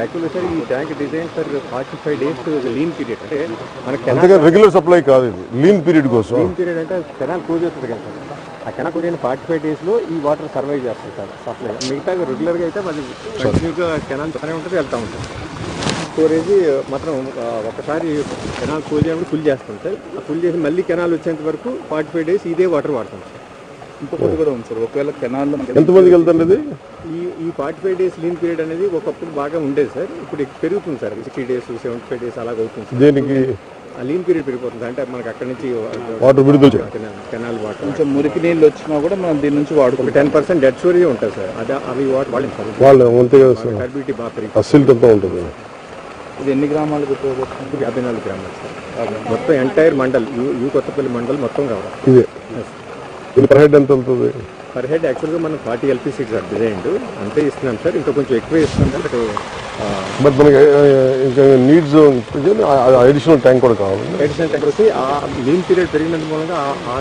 యాక్చువల్గా సార్ ఈ tank design for forty five days lean period అంటే మన కెనాల్ అంతేగా రెగ్యులర్ సప్లై కాదు ఇది. లీన్ పీరియడ్ కోసం. లీన్ పీరియడ్ అంటే కెనాల్ క్లోజ్ అవుతుంది కదా సార్. ఆ కెనాల్ క్లోజ్ అయిన ఫార్టీ ఫైవ్ డేస్లో ఈ వాటర్ సర్వైవ్ చేస్తుంది సార్ సప్లై మిగతా రెగ్యులర్గా అయితే అది కంటిన్యూగా కెనాల్ బాగానే ఉంటుంది వెళ్తూ ఉంటుంది. స్టోరేజ్ మాత్రం ఒకసారి కెనాల్ క్లోజ్ అయినప్పుడు ఫుల్ చేస్తాం సార్. ఆ ఫుల్ చేసి మళ్ళీ కెనాల్ వచ్చేంత వరకు ఫార్టీ ఫైవ్ డేస్ ఇదే వాటర్ వాడతాం సార్. ఇంకొకటి కూడా ఉంది సార్. ఒకవేళ కెనాల్లో ఎంతమందికి వెళ్తుంది ఇది ఈ ఈ forty five days lean period అనేది ఒకప్పుడు బాగా ఉండేది సార్. ఇప్పుడు పెరుగుతుంది sir. Sixty days seventy five days అలాగ అవుతుంది దేనికి? ఆ లీన్ పీరియడ్ పెరిగిపోతుంది అంటే మనకి అక్కడి నుంచి వాటర్ విడుదల కెనాల్ వాటర్ కొంచెం మురికి నీళ్ళు వచ్చినా కూడా మనం దీని నుంచి వాడుకుంటాం. టెన్ పర్సెంట్ డెడ్ స్టోరేజ్ ఉంటుంది సార్. అదే అవి వాటర్ సార్. వాళ్ళు అంతే బాగా ఉంటుంది. ఇది ఎన్ని గ్రామాలకు ఉపయోగపడుతుంది? యాభై నాలుగు గ్రామాలు సార్. మొత్తం ఎంటైర్ మండల్ యూ కొత్తపల్లి మండల్ మొత్తం కావాలి. ఇదే. ఇది పర్ హెడ్ ఎంత వెళ్తుంది? పర్ హెడ్ యాక్చువల్గా మనం ఫార్టీ ఎల్పీ సార్ డిజైన్ అంతే ఇస్తున్నాం సార్. ఇంకా కొంచెం ఎక్కువ ఇస్తున్నాం బట్ బట్ మనకి ఇంకా నీడ్స్ అడిషనల్ ట్యాంక్ కూడా కావాలి. అడిషనల్ ట్యాంక్ వచ్చి ఆ లీన్ పీరియడ్ పెరిగినందు మూలంగా ఆ-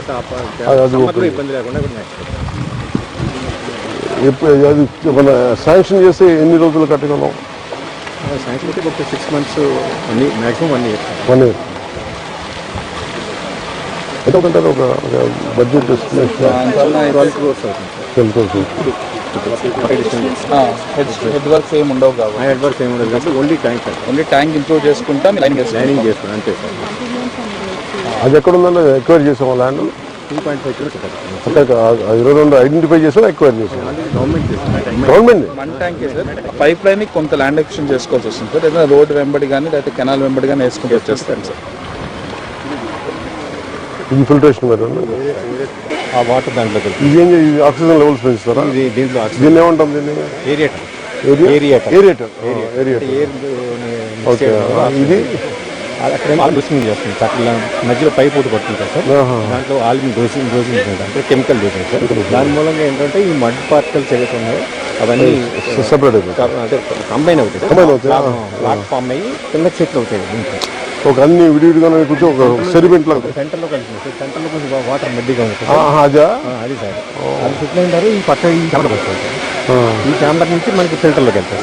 అది- ఇబ్బంది లేకుండా అది మన శాంక్షన్ చేస్తే ఎన్ని రోజులు కట్టగలం? శాంక్షన్ అయితే ఒక six months one maximum one year one year ఎంత ఒకటారు ఒక బడ్జెట్ ట్వెల్వ్ హెడ్ వర్క్స్ ఏమి ఉండవు కాబట్టి. హెడ్ వర్క్ ఏమి ఉండదు కాబట్టి only tank only tank improve చేసుకుంటా లైన్ లైనింగ్ చేస్తున్నాం అంతే సార్. అది ఎక్కడ ఉందని ఎక్వైర్ చేసాం ల్యాండ్ టూ పాయింట్ ఫైవ్ ఆ ఇరవై రెండు ఐడెంటిఫై చేసాం ఎక్వైర్ చేసాం. Government one tank sir. Pipe line కొంత ల్యాండ్ ఎక్షన్ చేసుకోవాల్సి వస్తుంది సార్. ఏదైనా రోడ్ వెంబడి కానీ లేకపోతే కెనాల్ వెంబడి కానీ వేసుకుంటూ వచ్చేస్తాను సార్. ఇది ఫిల్టరేషన్ మరి. ఆ వాటర్ దాంట్లో ఇది ఆక్సిజన్ లెవెల్స్ పెంచుతారా? దీంట్లో దీన్ని ఏమంటాం దీన్ని? Aerator area aerator aerator aerator air okay. ఇది? డోసింగ్ చేస్తుంది. సార్ మధ్యలో పైప్ ఒకటి పట్టుకుంటారు సార్. దాంట్లో ఆల్మిన్ డోసింగ్ డోసింగ్ అంటే కెమికల్ డోసింగ్ సార్. దాని మూలంగా ఏంటంటే ఈ మడ్ పార్టికల్స్ ఏవైతే ఉన్నాయో అవన్నీ సెపరేట్ అంటే కంబైన్ అవుతాయి. Combine అవుతాయి, ఆ. లాక్ ఫామ్ అయ్యి కింద చెట్లు అవుతాయి. ఒక అన్ని విడివిడిగా కూర్చో ఒక సెడిమెంట్ లాగా. సెంటర్లో సార్ సెంటర్లో కొంచెం వాటర్ మడ్డిగా అదా? ఆ, అది సార్. అది సెటిల్ అయిన తర్వాత ఈ పక్క ఈ వస్తుంది. ఈ కెమెరా నుంచి మనకి ఫిల్టర్లోకి వెళ్తాయి